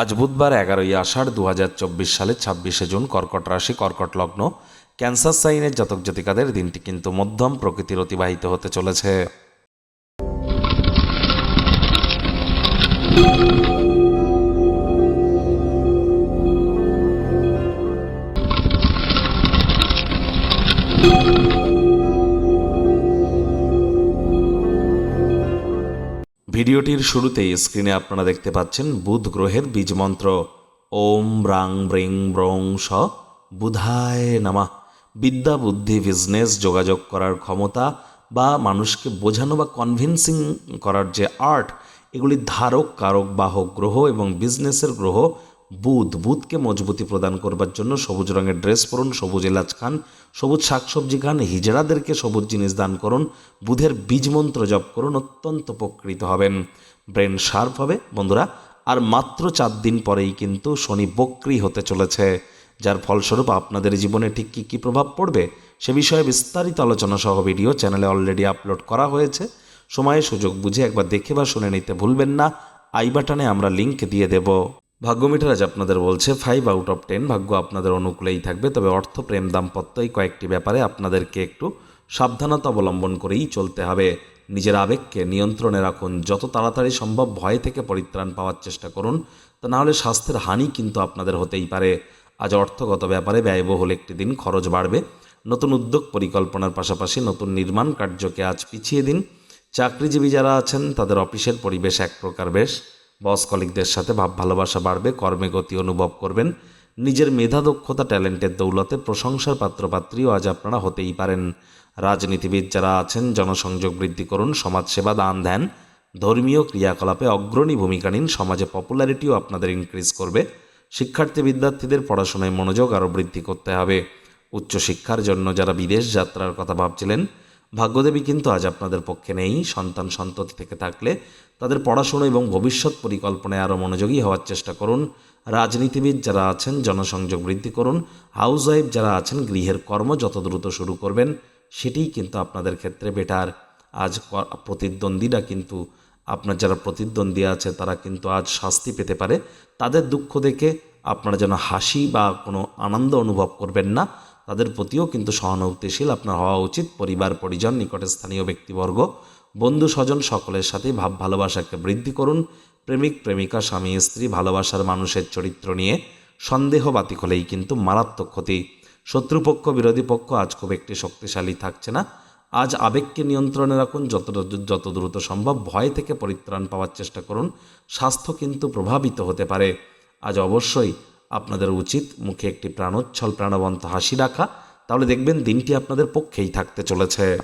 আজ বুধবার এগারোই আষাঢ় দু হাজার চব্বিশ সালের ছাব্বিশে জুন কর্কট রাশি, কর্কট লগ্ন। ক্যান্সার সাইনের জাতক জাতিকাদের দিনটি কিন্তু মধ্যম প্রকৃতির অতিবাহিত হতে চলেছে। ভিডিওটির শুরুতে স্ক্রিনে আপনারা দেখতে পাচ্ছেন বুধ গ্রহের বীজমন্ত্র। ওম ব্রাং ব্রিং ব্রং স বুধায় নামা। বিদ্যা বুদ্ধি বিজনেস যোগাযোগ করার ক্ষমতা বা মানুষকে বোঝানো বা কনভিন্সিং করার যে আর্ট এগুলি ধারক, কারক, বাহক গ্রহ এবং বিজনেসের গ্রহ বুধ, বুধকে মজবুতি প্রদান করবার জন্য সবুজ রঙের ড্রেস পরুন, সবুজ এলাচ খান, সবুজ শাকসবজি খান, হিজড়াদেরকে সবুজ জিনিস দান করুন, বুধের বীজ মন্ত্র জপ করুন, অত্যন্ত উপকৃত হবেন। ব্রেন শার্প হবে, বন্ধুরা, আর মাত্র চার দিন পরেই কিন্তু শনি বক্রি হতে চলেছে, যার ফলস্বরূপ আপনাদের জীবনে ঠিক কী কী প্রভাব পড়বে সে বিষয়ে বিস্তারিত আলোচনা সহ ভিডিও চ্যানেলে অলরেডি আপলোড করা হয়েছে। সময়ে সুযোগ বুঝে একবার দেখে বা শুনে নিতে ভুলবেন না, আই বাটনে আমরা লিংক দিয়ে দেব। ভাগ্যমিটার আজ আপনাদের বলছে ফাইভ আউট অফ টেন ভাগ্য আপনাদের অনুকূলেই থাকবে, তবে অর্থ, প্রেম, দাম্পত্য এই কয়েকটি ব্যাপারে আপনাদেরকে একটু সাবধানতা অবলম্বন করেই চলতে হবে। নিজের আবেগকে নিয়ন্ত্রণে রাখুন, যত তাড়াতাড়ি সম্ভব ভয় থেকে পরিত্রাণ পাওয়ার চেষ্টা করুন, তা নাহলে স্বাস্থ্যের হানি কিন্তু আপনাদের হতেই পারে। আজ অর্থগত ব্যাপারে ব্যয়বহুল একটি দিন, খরচ বাড়বে। নতুন উদ্যোগ পরিকল্পনার পাশাপাশি নতুন নির্মাণ কার্যকে আজ পিছিয়ে দিন। চাকরিজীবী যারা আছেন, তাদের অফিসের পরিবেশ এক প্রকার বেশ। বস কলিকদের সাথে ভাব ভালোবাসা বাড়বে, কর্মে গতি অনুভব করবেন। নিজের মেধা, দক্ষতা, ট্যালেন্টের দৌলতে প্রশংসার পাত্রপাত্রীও আজ আপনারা হতেই পারেন। রাজনীতিবিদ যারা আছেন, জনসংযোগ বৃদ্ধি করুন, সমাজসেবা দান ধ্যান ধর্মীয় ক্রিয়াকলাপে অগ্রণী ভূমিকা নিন, সমাজে পপুলারিটিও আপনাদের ইনক্রিজ করবে। শিক্ষার্থী বিদ্যার্থীদের পড়াশোনায় মনোযোগ আরও বৃদ্ধি করতে হবে। উচ্চশিক্ষার জন্য যারা বিদেশ যাত্রার কথা ভাবছিলেন ভাগ্যদেবী কিন্তু আজ আপনাদের পক্ষে নেই। সন্তান সন্ততি থেকে থাকলে তাদের পড়াশুনো এবং ভবিষ্যৎ পরিকল্পনায় আরও মনোযোগী হওয়ার চেষ্টা করুন। রাজনীতিবিদ যারা আছেন, জনসংযোগ বৃদ্ধি করুন। হাউস ওয়াইফ যারা আছেন, গৃহের কর্ম যত দ্রুত শুরু করবেন, সেটিই কিন্তু আপনাদের ক্ষেত্রে বেটার। আজ প্রতিদ্বন্দ্বীরা কিন্তু, আপনার যারা প্রতিদ্বন্দ্বী আছে, তারা কিন্তু আজ শাস্তি পেতে পারে। তাদের দুঃখ দেখে আপনারা যেন হাসি বা কোনো আনন্দ অনুভব করবেন না। তাদের প্রতিও কিন্তু সহানুভূতিশীল আপনার হওয়া উচিত। পরিবার, পরিজন, নিকটে স্থানীয় ব্যক্তিবর্গ, বন্ধু, স্বজন সকলের সাথে ভাব ভালোবাসাকে বৃদ্ধি করুন। প্রেমিক, প্রেমিকা, স্বামী, স্ত্রী ভালোবাসার মানুষের চরিত্র নিয়ে সন্দেহ বাতিক হলেই কিন্তু মারাত্মক ক্ষতি। শত্রুপক্ষ, বিরোধী পক্ষ আজ খুব একটি শক্তিশালী থাকছে না। আজ আবেগকে নিয়ন্ত্রণে রাখুন। যত যত দ্রুত সম্ভব ভয় থেকে পরিত্রাণ পাওয়ার চেষ্টা করুন। স্বাস্থ্য কিন্তু প্রভাবিত হতে পারে। আজ অবশ্যই আপনাদের উচিত মুখে একটি প্রাণোচ্ছল প্রাণবন্ত হাসি রাখা। তাহলে দেখবেন দিনটি আপনাদের পক্ষেই থাকতে চলেছে।